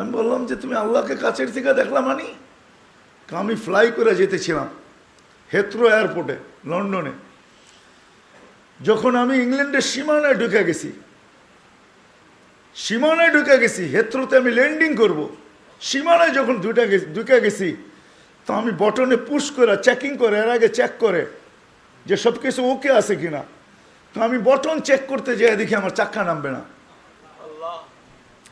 আমি বললাম যে তুমি আল্লাহকে কাছের থেকে দেখলাম তো আমি ফ্লাই করে যেতেছিলাম হেত্রো এয়ারপোর্টে লন্ডনে। যখন আমি ইংল্যান্ডের সীমানায় ঢুকে গেছি, সীমানায় ঢুকে গেছি হেত্রোতে আমি ল্যান্ডিং করব। সীমানায় যখন দুটা গেছি ঢুকে গেছি, তো আমি বটনে পুশ করে চেকিং করে, এর আগে চেক করে, যে সব কিছু ওকে আছে কিনা। তো আমি বটন চেক করতে যাই, দেখি আমার চাক্কা নামবে না।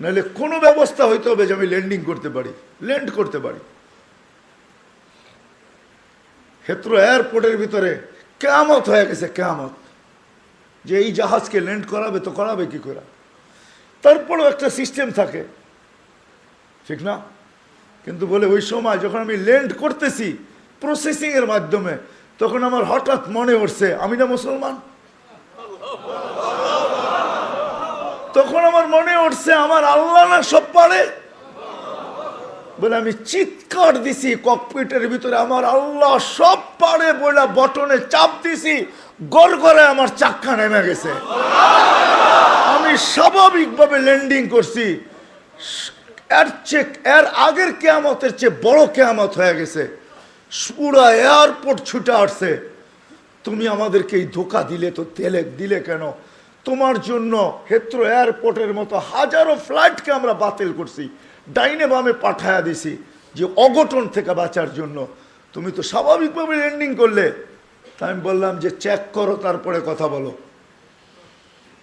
নাহলে কোনো ব্যবস্থা হইতে হবে যে আমি ল্যান্ডিং করতে পারি ল্যান্ড করতে পারি। হেত্র এয়ারপোর্টের ভিতরে কেয়ামত হয়ে গেছে, কেয়ামত। যে এই জাহাজকে ল্যান্ড করাবে তো করাবে কি করে? তারপরেও একটা সিস্টেম থাকে। ঠিক না? কিন্তু বলে ওই সময় যখন আমি ল্যান্ড করতেছি প্রসেসিংয়ের মাধ্যমে, তখন আমার হঠাৎ মনে উঠছে, আমি না মুসলমান? তখন আমার মনে উঠছে, আমার আল্লাহ না সব পারে? বলে, আমি চিৎকার দিছি ককপিটের ভিতরে আমার আল্লাহ সব পারে বলে বটনে চাপ দিছি গড় করে আমার চাক্কা নেমে গেছে। আমি স্বাভাবিকভাবে ল্যান্ডিং করছি। এর চেক এর আগের কেয়ামতের চেয়ে বড় কেয়ামত হয়ে গেছে। পুরা এয়ারপোর্ট ছুটে আসছে। তুমি আমাদেরকে এই ধোকা দিলে তো তেলে দিলে কেন? তোমার জন্য হেত্র এয়ারপোর্টের মতো হাজারো ফ্লাইটকে আমরা বাতিল করছি, ডাইনে বামে পাঠায়া দিছি, যে অঘটন থেকে বাঁচার জন্য। তুমি তো স্বাভাবিকভাবে ল্যান্ডিং করলে। তা আমি বললাম যে চেক করো, তারপরে কথা বলো।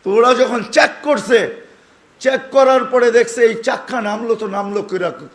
তো ওরা যখন চেক করছে চেক করার পরে দেখছে এই চাক্কা নামলো তো নামলো কিরা তোর